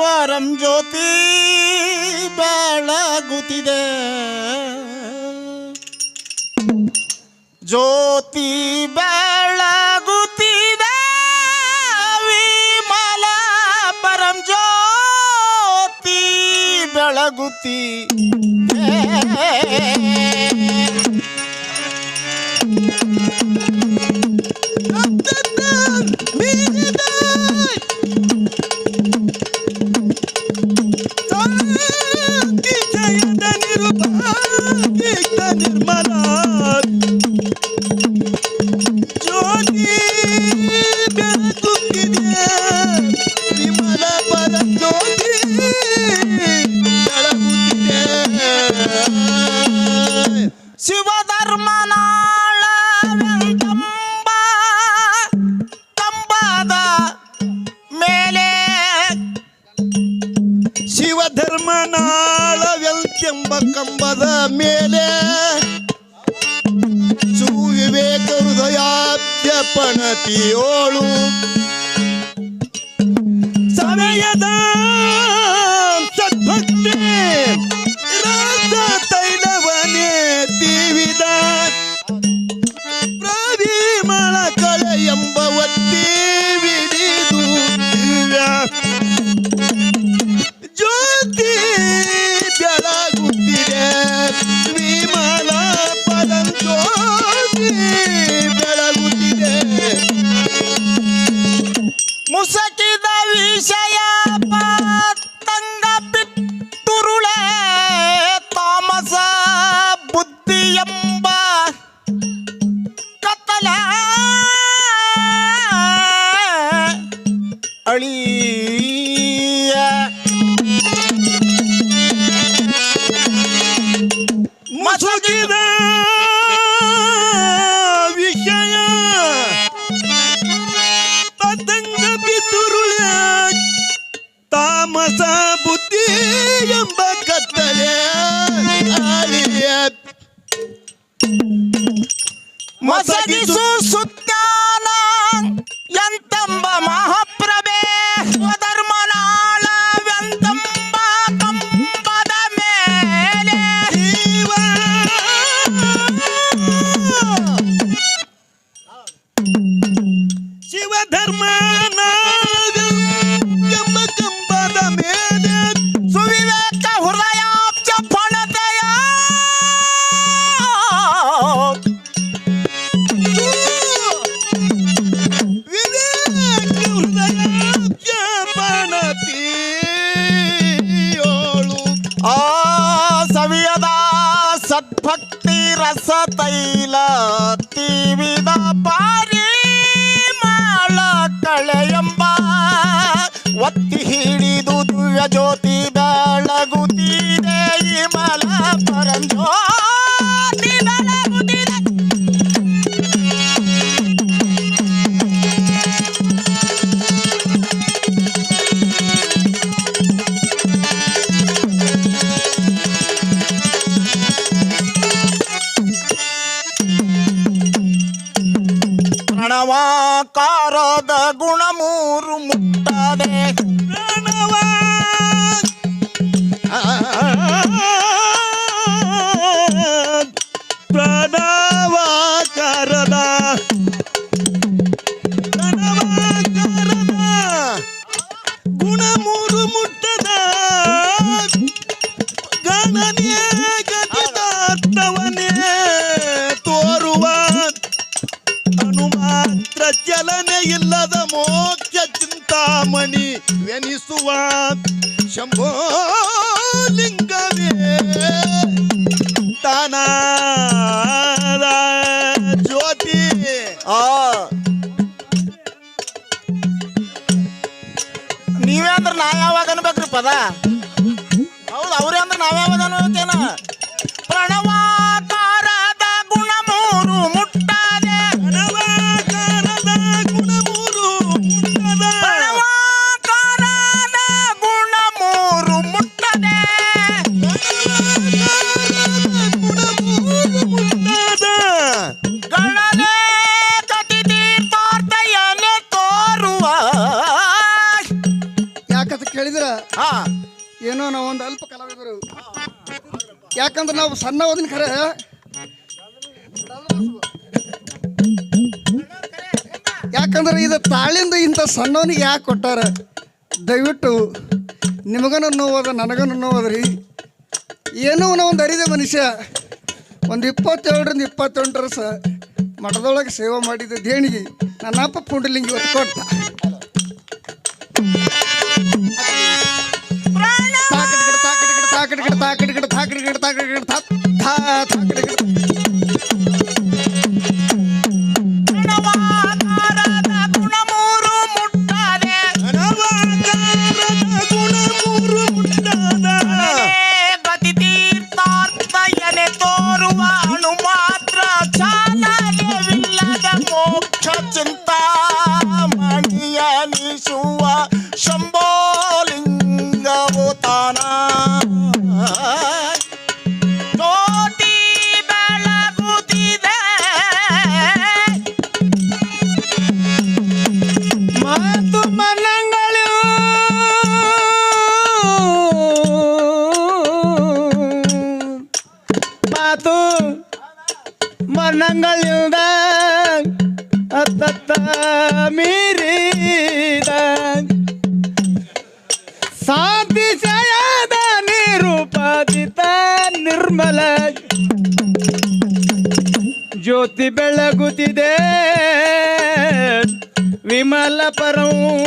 ಪರಂ ಜ್ಯೋತಿ ಬಾಳಾಗುತ್ತಿದೆ. ಜ್ಯೋತಿ ಬಾಳಾಗುತ್ತಿದೆ. ವಿಮಲ ಪರಂ ಜ್ಯೋತಿ ಬೆಳಗುತ್ತಿ ಶಿವಧರ್ಮನಾಳ ಕಂಬ ಕಂಬದ ಮೇಲೆ. ಶಿವಧರ್ಮನಾಳವೆಲ್ಕೆಂಬ ಕಂಬದ ಮೇಲೆ. ಸುವಿವೇಕ ಹೃದಯಾತ್ಯ ಪಣತಿಯೋಳು ಮಸ ಬುದ್ಧಿ ಎಂಬ ಕತ್ತಲೆ ಮಸಗಿಸು ರಸ ತೈಲ ತಿವಿದ ಪಾರಿ ಮಾಳ ಕಳೆಯಂಬ ಒತ್ತಿ ಹಿಡಿದು ದಿವ್ಯ ಜ್ಯೋತಿ ಪ್ರಣವಾಕಾರದ ಗುಣಮೂರು ಮುಟ್ಟದೆ ಪ್ರಣವಾ ಧ್ವನಿಸುವ ಶಂಭೋ ಯಾಕಂದ್ರೆ ನಾವು ಸಣ್ಣ ಓದಿನ ಖರೆ ಯಾಕಂದ್ರೆ ಇದು ತಾಳಿಂದ ಇಂಥ ಸಣ್ಣವನಿಗೆ ಯಾಕೆ ಕೊಟ್ಟಾರ? ದಯವಿಟ್ಟು ನಿಮಗನ ನೋವದ ನನಗನು ನೋವದ್ರಿ ಏನೋ ಒಂದು ಅರಿದ ಮನುಷ್ಯ ಒಂದು ಇಪ್ಪತ್ತೇಳರಿಂದ ಇಪ್ಪತ್ತೆಂಟು ವರ್ಷ ಮಠದೊಳಗೆ ಸೇವೆ ಮಾಡಿದ ದೇಣಿಗೆ ನನ್ನ ಅಪ್ಪ ಪುಂಡಲಿಂಗಿ ಇವತ್ತು ಕೊಟ್ಟ. ತಾಕಟ್ ಗಿಡ ತಾಕಟ್ ಗಿಡ. ತಾಕಟ್ ಗಿಡ ತಾಕಟ್ ಗಿಡ था ಗಿಡ ಮನಗಳಿಂದ ಅತ್ತತ್ತ ಮೀರಿದ ಸಾಧಿಸಯದ ನಿರುಪಾದಿತ ನಿರ್ಮಲ. ಜ್ಯೋತಿ ಬೆಳಗುತ್ತಿದೆ. ವಿಮಲ ಪರಂ